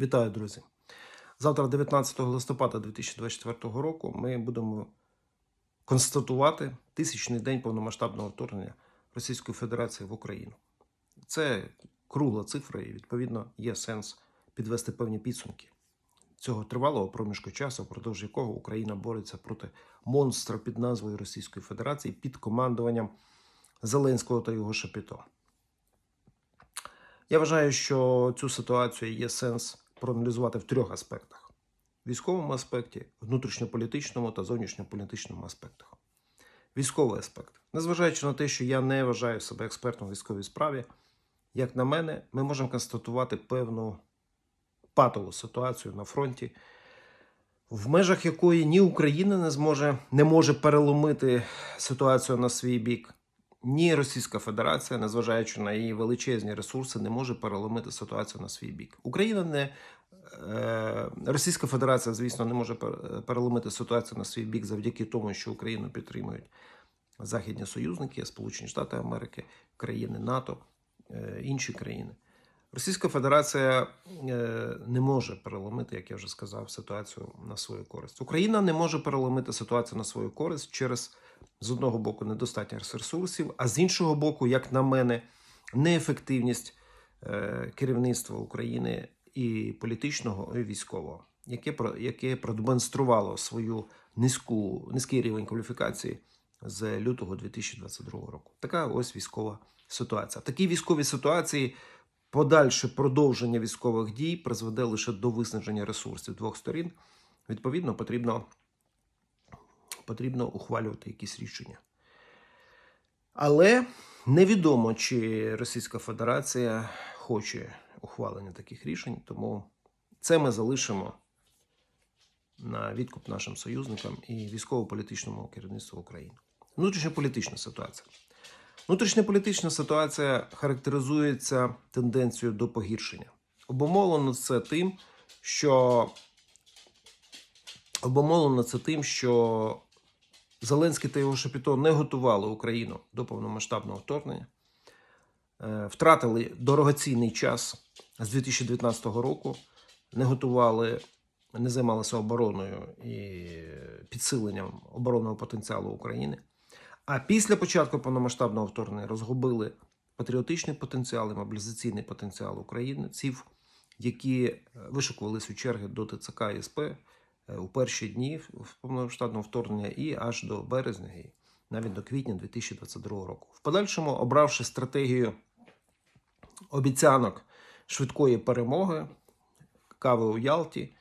Вітаю, друзі! Завтра, 19 листопада 2024 року, ми будемо констатувати тисячний день повномасштабного вторгнення Російської Федерації в Україну. Це кругла цифра, і відповідно є сенс підвести певні підсумки цього тривалого проміжку часу, впродовж якого Україна бореться проти монстра під назвою Російської Федерації під командуванням Зеленського та його шапіто. Я вважаю, що цю ситуацію є сенс проаналізувати в трьох аспектах: військовому аспекті, внутрішньополітичному та зовнішньополітичному аспектах. Військовий аспект. Незважаючи на те, що я не вважаю себе експертом в військовій справі, як на мене, ми можемо констатувати певну патову ситуацію на фронті, в межах якої ні Україна не зможе не може переломити ситуацію на свій бік, ні Російська Федерація, незважаючи на її величезні ресурси, не може переломити ситуацію на свій бік. Україна не е, Російська Федерація, звісно, не може переломити ситуацію на свій бік завдяки тому, що Україну підтримують західні союзники, Сполучені Штати Америки, країни НАТО, е, інші країни. Російська Федерація е, не може переломити, як я вже сказав, ситуацію на свою користь. Україна не може переломити ситуацію на свою користь через з одного боку недостатність ресурсів, а з іншого боку, як на мене, неефективність е, керівництва України і політичного, і військового, яке яке продемонструвало свою низьку низький рівень кваліфікації з лютого 2022 року. Така ось військова ситуація. В такій військовій ситуації подальше продовження військових дій призведе лише до виснаження ресурсів двох сторін. Відповідно, потрібно, потрібно ухвалювати якісь рішення. Але невідомо, чи Російська Федерація хоче ухвалення таких рішень, тому це ми залишимо на відкуп нашим союзникам і військово-політичному керівництву України. Внутрішньополітична ситуація. Внутрішньополітична ситуація характеризується тенденцією до погіршення. Обумовлено це тим, що обумовлено це тим, що Зеленський та його Шапіто не готували Україну до повномасштабного вторгнення, Е, втратили дорогоцінний час з 2019 року, не готували, не займалися обороною і підсиленням оборонного потенціалу України. А після початку повномасштабного вторгнення розгубили патріотичний потенціал і мобілізаційний потенціал українців, які е, вишикувалися у черги до ТЦК і СП у перші дні повномасштабного вторгнення і аж до березня, і навіть до квітня 2022 року. В подальшому, обравши стратегію обіцянок швидкої перемоги, кави у Ялті,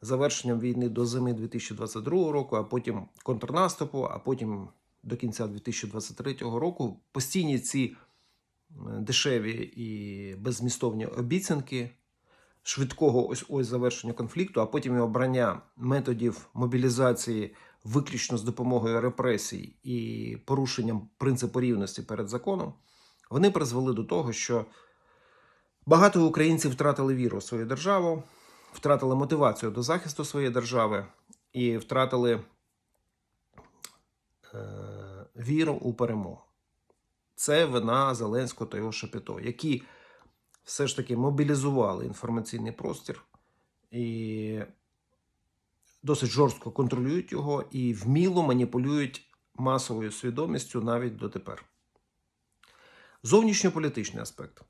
завершенням війни до зими 2022 року, а потім контрнаступу, а потім до кінця 2023 року постійні ці е, дешеві і беззмістовні обіцянки швидкого ось ось завершення конфлікту, а потім і обрання методів мобілізації виключно з допомогою репресій і порушенням принципу рівності перед законом, вони призвели до того, що багато українців втратили віру в свою державу, втратили мотивацію до захисту своєї держави і втратили е, віру у перемогу. Це вина Зеленського та його Шапіто, які все ж таки мобілізували інформаційний простір і досить жорстко контролюють його і вміло маніпулюють масовою свідомістю навіть дотепер. Зовнішньополітичний аспект.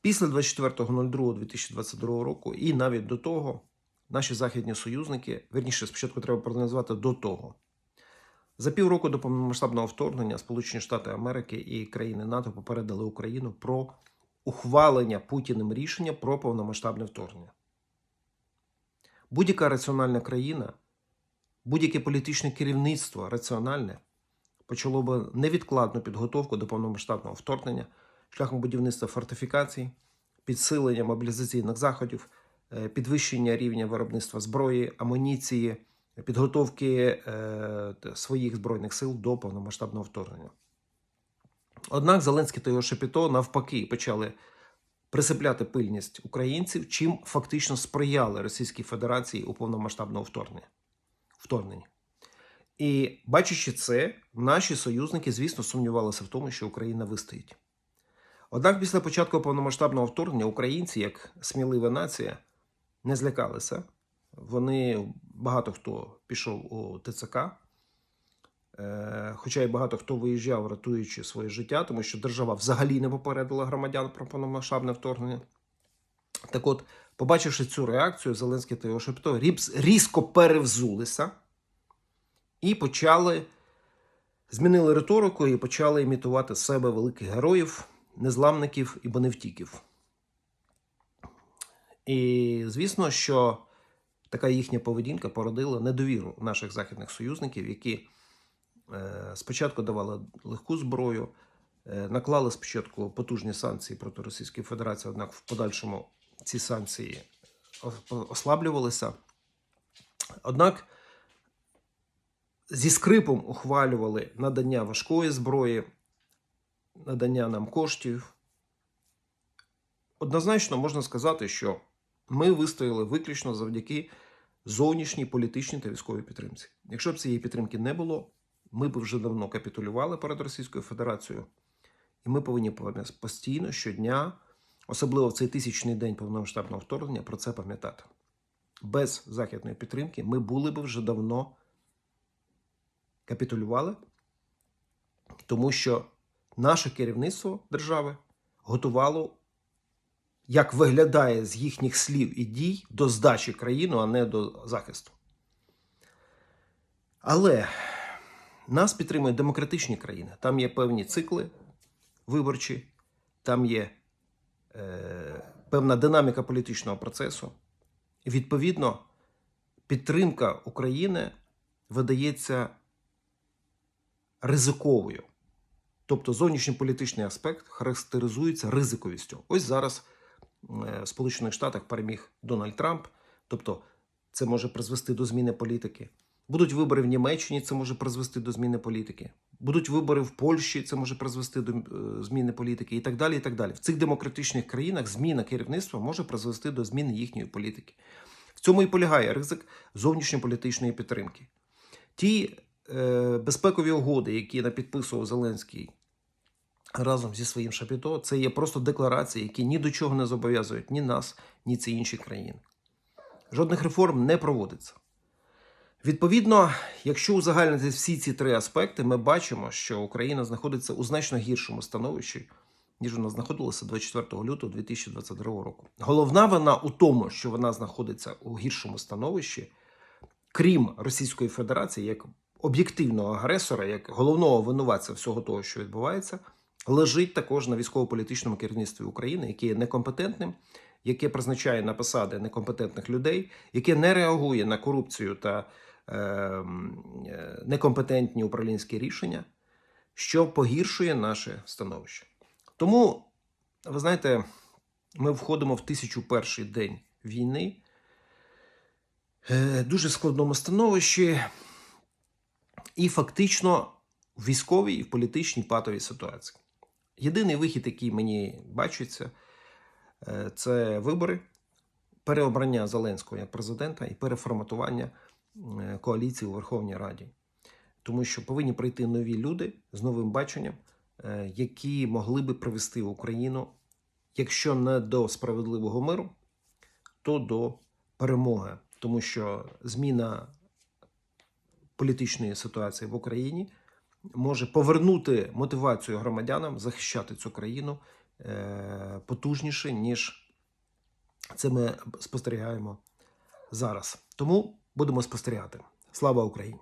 Після 24.02.2022 року і навіть до того наші західні союзники, верніше, спочатку треба проаналізувати до того. За півроку до повномасштабного вторгнення Сполучені Штати Америки і країни НАТО попередили Україну про ухвалення Путіним рішення про повномасштабне вторгнення. Будь-яка раціональна країна, будь-яке політичне керівництво раціональне почало б невідкладну підготовку до повномасштабного вторгнення шляхом будівництва фортифікацій, підсилення мобілізаційних заходів, е, підвищення рівня виробництва зброї, амуніції, підготовки е, своїх збройних сил до повномасштабного вторгнення. Однак Зеленський та його Шепіто навпаки почали присипляти пильність українців, чим фактично сприяли Російській Федерації у повномасштабному вторгненні. І бачачи це, наші союзники, звісно, сумнівалися в тому, що Україна вистоїть. Однак після початку повномасштабного вторгнення українці, як смілива нація, не злякалися. Вони багато хто пішов у ТЦК, е, хоча й багато хто виїжджав, рятуючи своє життя, тому що держава взагалі не попередила громадян про повномасштабне вторгнення. Так от, побачивши цю реакцію, Зеленський та його Шепто різко перевзулися і почали змінили риторику і почали імітувати себе великих героїв, незламників і боневтіків. І звісно, що така їхня поведінка породила недовіру наших західних союзників, які е, спочатку давали легку зброю, е, наклали спочатку потужні санкції проти Російської Федерації, однак в подальшому ці санкції ослаблювалися. Однак зі скрипом ухвалювали надання важкої зброї, надання нам коштів. Однозначно можна сказати, що ми вистояли виключно завдяки зовнішній політичній та військовій підтримці. Якщо б цієї підтримки не було, ми б вже давно капітулювали перед Російською Федерацією, і ми повинні постійно щодня, особливо в цей тисячний день повномасштабного вторгнення, про це пам'ятати. Без західної підтримки ми були б вже давно капітулювали, тому що наше керівництво держави готувало, як виглядає з їхніх слів і дій до здачі країну, а не до захисту. Але нас підтримують демократичні країни. Там є певні цикли виборчі, там є е, певна динаміка політичного процесу. І відповідно, підтримка України видається ризиковою. Тобто зовнішньополітичний аспект характеризується ризиковістю. Ось зараз в Сполучених Штатах переміг Дональд Трамп, тобто це може призвести до зміни політики. Будуть вибори в Німеччині, це може призвести до зміни політики. Будуть вибори в Польщі, це може призвести до е, зміни політики, і так далі. І так далі. В цих демократичних країнах зміна керівництва може призвести до зміни їхньої політики. В цьому і полягає ризик зовнішньополітичної підтримки. Ті е, безпекові угоди, які напідписував Зеленський разом зі своїм Шапіто, це є просто декларації, які ні до чого не зобов'язують ні нас, ні ці інші країни. Жодних реформ не проводиться. Відповідно, якщо узагальнити всі ці три аспекти, ми бачимо, що Україна знаходиться у значно гіршому становищі, ніж вона знаходилася 24 лютого 2022 року. Головна вина у тому, що вона знаходиться у гіршому становищі, крім Російської Федерації, як об'єктивного агресора, як головного винуватця всього того, що відбувається, лежить також на військово-політичному керівництві України, яке є некомпетентним, яке призначає на посади некомпетентних людей, яке не реагує на корупцію та е, е, некомпетентні управлінські рішення, що погіршує наше становище. Тому, ви знаєте, ми входимо в 1001 день війни, е, дуже складному становищі, і фактично в військовій і в політичній патовій ситуації. Єдиний вихід, який мені бачиться, е, це вибори, переобрання Зеленського як президента і переформатування е, коаліції у Верховній Раді. Тому що повинні прийти нові люди з новим баченням, е, які могли би привести Україну, якщо не до справедливого миру, то до перемоги. Тому що зміна політичної ситуації в Україні може повернути мотивацію громадянам захищати цю країну е, потужніше, ніж це ми спостерігаємо зараз. Тому будемо спостерігати. Слава Україні!